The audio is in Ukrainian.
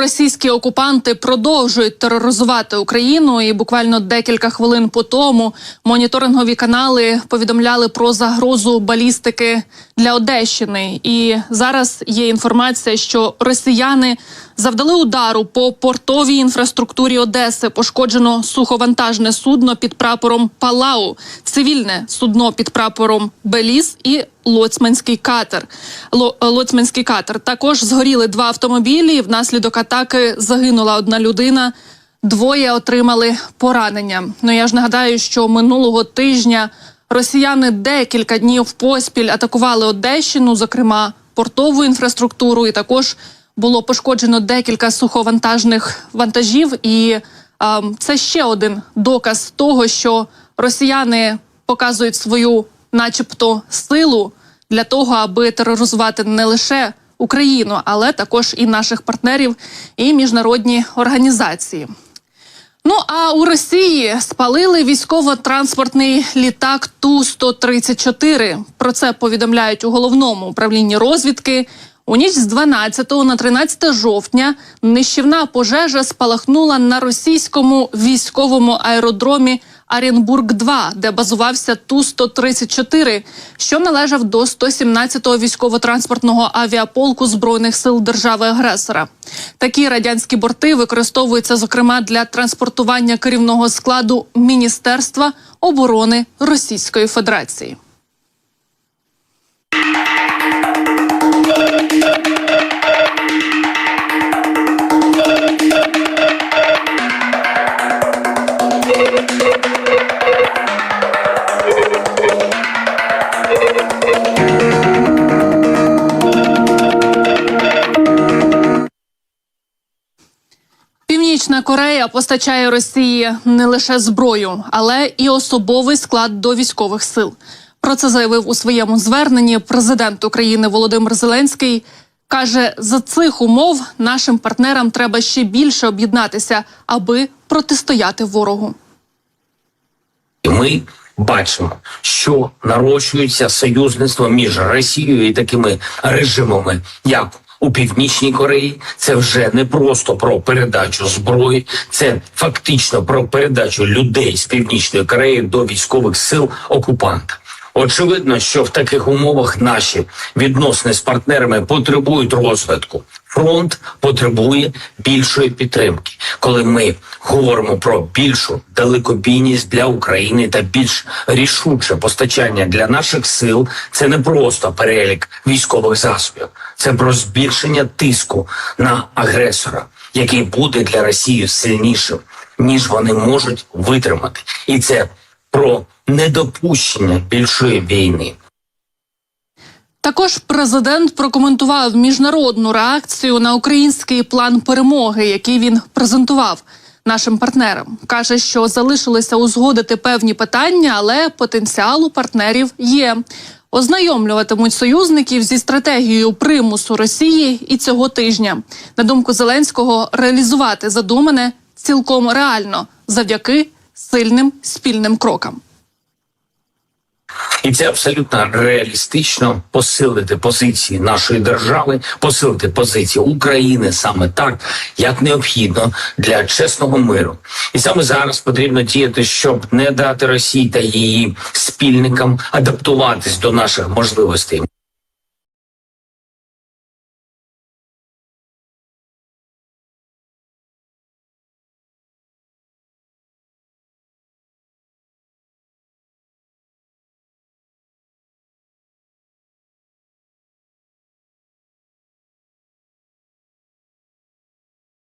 Російські окупанти продовжують тероризувати Україну, і буквально декілька хвилин по тому моніторингові канали повідомляли про загрозу балістики для Одещини. І зараз є інформація, що росіяни завдали удару по портовій інфраструктурі Одеси. Пошкоджено суховантажне судно під прапором Палау, цивільне судно під прапором Беліс і лоцманський катер. Ло, лоцманський катер також згоріли два автомобілі. Внаслідок атаки загинула одна людина. Двоє отримали поранення. Ну я ж нагадаю, що минулого тижня росіяни декілька днів поспіль атакували Одещину, зокрема портову інфраструктуру, і також було пошкоджено декілька суховантажних вантажів. І а, це ще один доказ того, що росіяни показують свою, начебто, силу для того, аби тероризувати не лише Україну, але також і наших партнерів і міжнародні організації. Ну а у Росії спалили військово-транспортний літак Ту-134. Про це повідомляють у головному управлінні розвідки. У ніч з 12 на 13 жовтня нищівна пожежа спалахнула на російському військовому аеродромі Аренбург 2 де базувався Ту-134, що належав до 117-го військово-транспортного авіаполку збройних сил держави-агресора. Такі радянські борти використовуються зокрема для транспортування керівного складу Міністерства оборони Російської Федерації. Північна Корея постачає Росії не лише зброю, але і особовий склад до військових сил. Про це заявив у своєму зверненні президент України Володимир Зеленський. Каже, за цих умов нашим партнерам треба ще більше об'єднатися, аби протистояти ворогу. Ми бачимо, що нарощується союзництво між Росією і такими режимами, як у Північній Кореї. Це вже не просто про передачу зброї, це фактично про передачу людей з Північної Кореї до військових сил окупанта. Очевидно, що в таких умовах наші відносини з партнерами потребують розвитку. Фронт потребує більшої підтримки. Коли ми говоримо про більшу далекобійність для України та більш рішуче постачання для наших сил, це не просто перелік військових засобів, це про збільшення тиску на агресора, який буде для Росії сильнішим, ніж вони можуть витримати, і це про недопущення більшої війни. Також президент прокоментував міжнародну реакцію на український план перемоги, який він презентував нашим партнерам. каже, що залишилося узгодити певні питання, але потенціал у партнерів є. Ознайомлюватимуть союзників зі стратегією примусу Росії і цього тижня. На думку Зеленського, реалізувати задумане цілком реально завдяки сильним спільним крокам. І це абсолютно реалістично посилити позиції нашої держави, посилити позиції України саме так, як необхідно для чесного миру. І саме зараз потрібно діяти, щоб не дати Росії та її спільникам адаптуватись до наших можливостей.